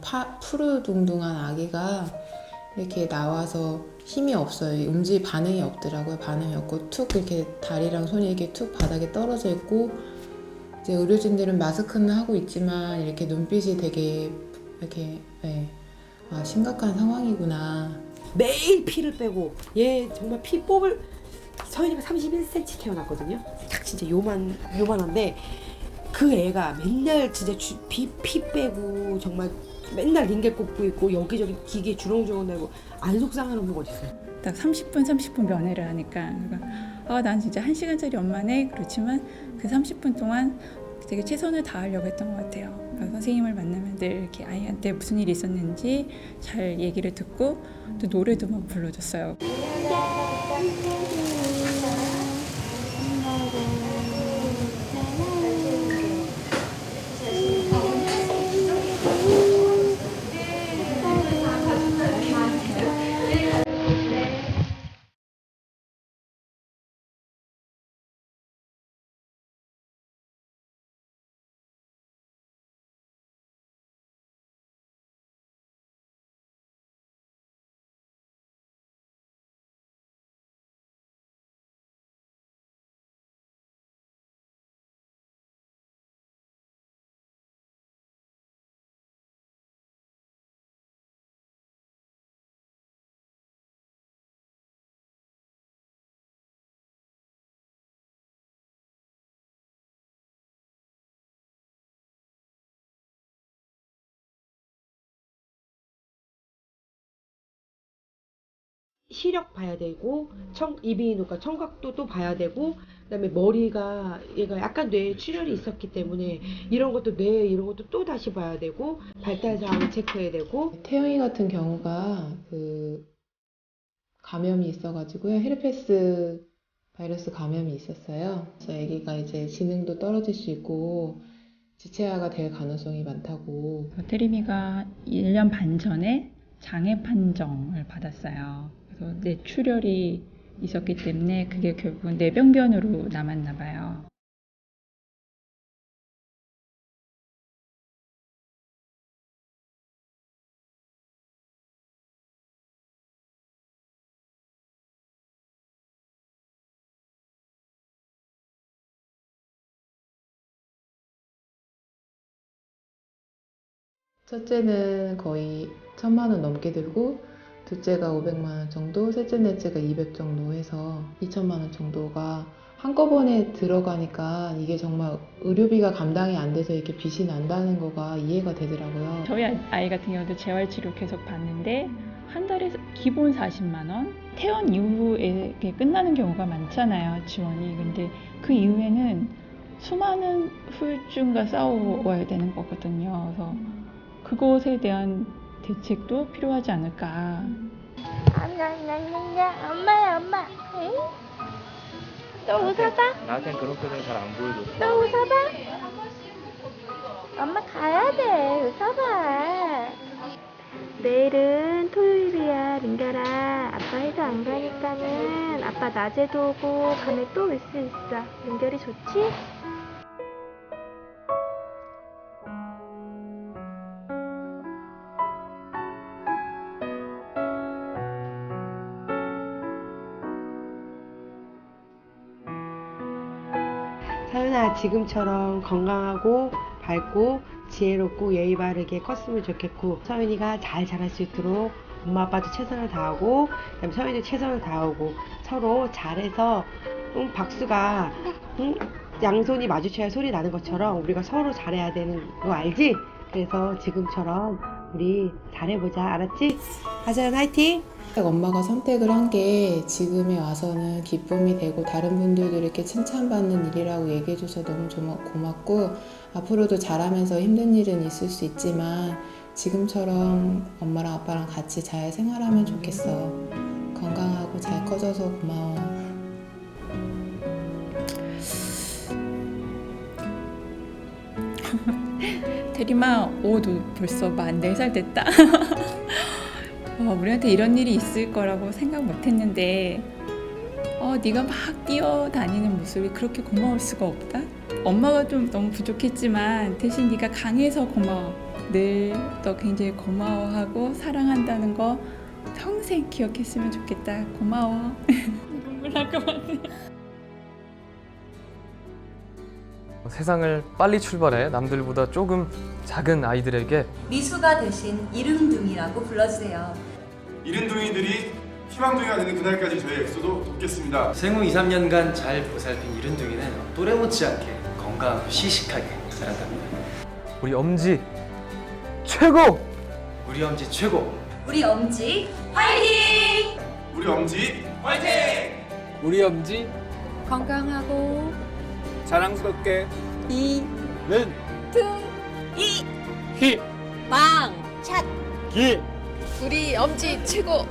파, 푸르둥둥한 아기가 이렇게 나와서 힘이 없어요. 움직 반응이 없더라고요. 반응이 없고 툭 이렇게 다리랑 손이 이렇게 툭 바닥에 떨어져 있고 이제 의료진들은 마스크는 하고 있지만 이렇게 눈빛이 되게 이렇게 네. 아 심각한 상황이구나. 매일 피를 빼고 얘 정말 피 뽑을 서윤이가 31cm 태어났거든요. 딱 진짜 요만 요만한데 그 애가 맨날 진짜 주, 피, 피 빼고 정말 맨날 링겔 꽂고 있고 여기저기 기계 주렁주렁 내고 안 속상한 엄마가 어디 있어요? 딱 30분 30분 면회를 하니까 아, 난 진짜 한 시간짜리 엄마네 그렇지만 그 30분 동안 되게 최선을 다하려고 했던 것 같아요. 그러니까 선생님을 만나면 늘 이렇게 아이한테 무슨 일이 있었는지 잘 얘기를 듣고 또 노래도 막 불러줬어요. 시력 봐야 되고 청 이비인후과 청각도도 봐야 되고 그다음에 머리가 얘가 약간 뇌에 출혈이 있었기 때문에 이런 것도 뇌 이런 것도 또 다시 봐야 되고 발달 사항을 체크해야 되고 태영이 같은 경우가 그 감염이 있어가지고요. 헤르페스 바이러스 감염이 있었어요. 그래서 아기가 이제 지능도 떨어질 수 있고 지체아가 될 가능성이 많다고. 테리미가 1년 반 전에 장애 판정을 받았어요. 그래서 뇌출혈이 있었기 때문에 그게 결국은 뇌병변으로 남았나 봐요. 첫째는 거의 천만 원 넘게 들고 둘째가 500만 원 정도, 셋째, 넷째가 200 정도 해서 2천만 원 정도가 한꺼번에 들어가니까 이게 정말 의료비가 감당이 안 돼서 이렇게 빚이 난다는 거가 이해가 되더라고요. 저희 아이- 아이 같은 경우도 재활치료 계속 받는데 한 달에 기본 40만 원? 퇴원 이후에 끝나는 경우가 많잖아요 지원이. 근데 그 이후에는 수많은 후유증과 싸워야 되는 거거든요. 그래서 그것에 대한 대책도 필요하지 않을까. 엄마야 엄마. 응? 또 웃어봐. 나한텐 그런 표정 잘 안 보여줬어. 또 웃어봐. 엄마 가야 돼. 웃어봐. 내일은 토요일이야 민결아 아빠 해도 안 가니까는. 아빠 낮에도 오고 밤에 또 올 수 있어. 민결이 좋지? 사연아 지금처럼 건강하고 밝고 지혜롭고 예의 바르게 컸으면 좋겠고 서윤이가 잘 자랄 수 있도록 엄마 아빠도 최선을 다하고 그다음에 서윤이도 최선을 다하고 서로 잘해서 응, 박수가 응, 양손이 마주쳐야 소리 나는 것처럼 우리가 서로 잘해야 되는 거 알지? 그래서 지금처럼 우리 잘해보자 알았지? 하자연 화이팅! 엄마가 선택을 한 게 지금에 와서는 기쁨이 되고 다른 분들도 이렇게 칭찬받는 일이라고 얘기해 줘서 너무 조마- 고맙고 앞으로도 잘하면서 힘든 일은 있을 수 있지만 지금처럼 엄마랑 아빠랑 같이 잘 생활하면 좋겠어. 건강하고 잘 커져서 고마워. 테리마 오도 벌써 만 4살 됐다 어, 우리한테 이런 일이 있을 거라고 생각 못했는데 어, 네가 막 뛰어다니는 모습이 그렇게 고마울 수가 없다 엄마가 좀 너무 부족했지만 대신 네가 강해서 고마워 늘또 굉장히 고마워하고 사랑한다는 거 평생 기억했으면 좋겠다. 고마워. 눈물 날것 같아. 세상을 빨리 출발해 남들보다 조금 작은 아이들에게 미수가 대신 이름둥이라고 불러주세요. 이른둥이들이 희망둥이가 되는 그날까지 저희 엑소도 돕겠습니다. 생후 2, 3년간 잘 보살핀 이른둥이는 또래 못지않게 건강하고 시식하게 자란답니다. 우리 엄지 최고! 우리 엄지 최고! 우리 엄지 화이팅! 우리 엄지 우리 엄지 건강하고 자랑스럽게. 이 는. 이. 히. 망 찻. 기. 우리 엄지 최고